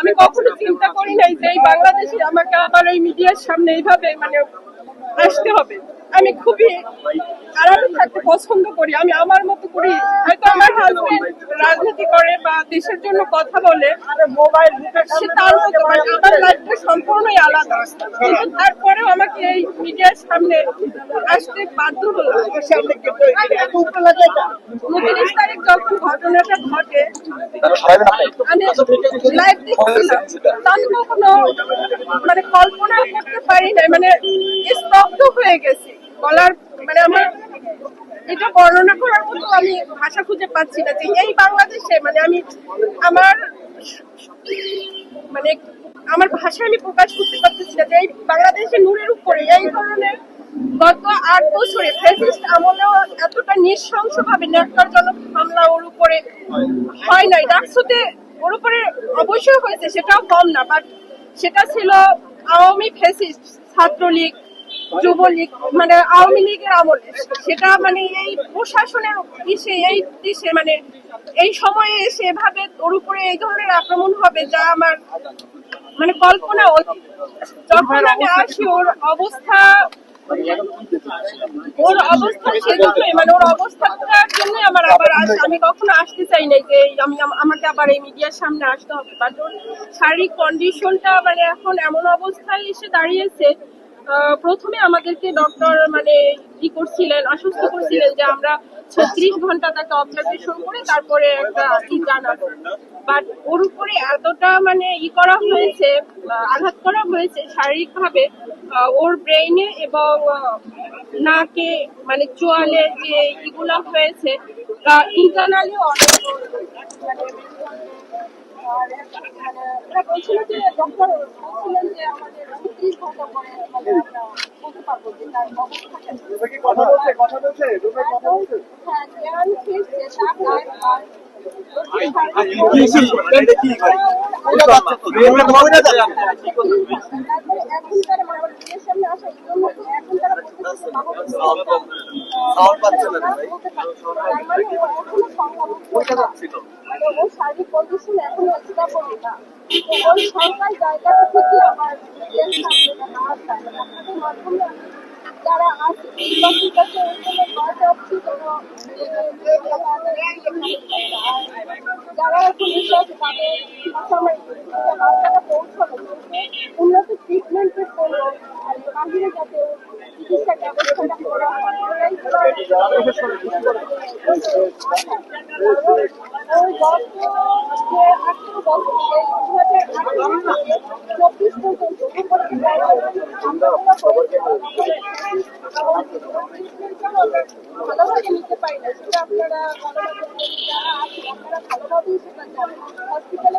আমি কখনো চিন্তা করি নাই যে এই বাংলাদেশে আমাকে আবার এই মিডিয়ার সামনে এইভাবে মানে আসতে হবে। আমি খুবই আরামে থাকতে পছন্দ করি। আমি আমার মতো করি হয়তো আমার হাজবেন্ড রাজনীতি করে বা দেশের জন্য কথা বলে মোবাইল সে তার মতো আমার লাইফটা সম্পূর্ণই আলাদা। কিন্তু তারপরেও আমাকে এই মিডিয়ার সামনে আসতে বাধ্য হলো। উনত্রিশ আমি লাইভ দেখছিলাম আমি কখনো মানে কল্পনা করতে পারি নাই। মানে স্তব্ধ হয়ে গেছি। বলার মানে আমার এটা বর্ণনা করার মতো আমি ভাষা খুঁজে পাচ্ছি না যে এই বাংলাদেশে মানে আমি আমার মানে আমার ভাষা আমি প্রকাশ করতে পারতেছি না যে এই বাংলাদেশে নূরের উপরে এই ধরনের গত আট বছরে ফ্যাসিস্ট আমলেও এতটা নৃশংস ভাবে ন্যাক্কারজনক হামলা ওর উপরে হয় নাই ডাকসুতে ওর উপরে অবশ্যই হয়েছে, সেটাও কম না বাট সেটা ছিল আওয়ামী ফ্যাসিস্ট, ছাত্রলীগ, যুবলীগ মানে আওয়ামী লীগের সেটা মানে এই প্রশাসনের ইসে, এই দেশে মানে এই সময়ে এসে এভাবে ওর উপরে এই ধরনের আক্রমণ হবে যা আমার মানে কল্পনা। যখন আমি আসি, ওর অবস্থা ওর অবস্থা সেজন্যই মানে ওর অবস্থাটার জন্য আমার আবার আমি কখনো আসতে চাই নাই যে আমি আমাকে আবার এই মিডিয়ার সামনে আসতে হবে। বাট ওর শারীরিক কন্ডিশনটা মানে এখন এমন অবস্থায় এসে দাঁড়িয়েছে প্রথমে আমাদেরকে ডক্টর মানে ই করছিলেন আশ্বস্ত করছিলেন যে আমরা ছত্রিশ ঘণ্টা তাকে অবজারভেশন করে তারপরে একটা ই জানাব। বাট ওর উপরে এতটা মানে ই করা হয়েছে আঘাত করা হয়েছে শারীরিক ভাবে ওর ব্রেইনে এবং নাকে মানে চোয়ালে যে ইগুলা হয়েছে ইন্টারনালি মানে ওরা বলছিল যে ডক্টর বলছিলেন যে আমাদের ছত্রিশ ঘণ্টা পরে মানে আমরা বলতে পারব যে তার অবস্থা কেমন। কথা বলছে হ্যাঁ তারপরে এখন তারা মানে আমার বিয়ের সামনে আসা এগুলোর মধ্যে যারা এখন এসে তাদের বার্তাটা পৌঁছানো উন্নত ট্রিটমেন্টের জন্য বাহিরে যাতে চিকিৎসা ব্যবস্থাটা করা হয় আঠেরো থেকে চব্বিশ পর্যন্ত ভালোভাবে নিতে পারি না সেটা আপনারা ভালোভাবে আপনারা ভালোভাবেই সেটা হসপিটালে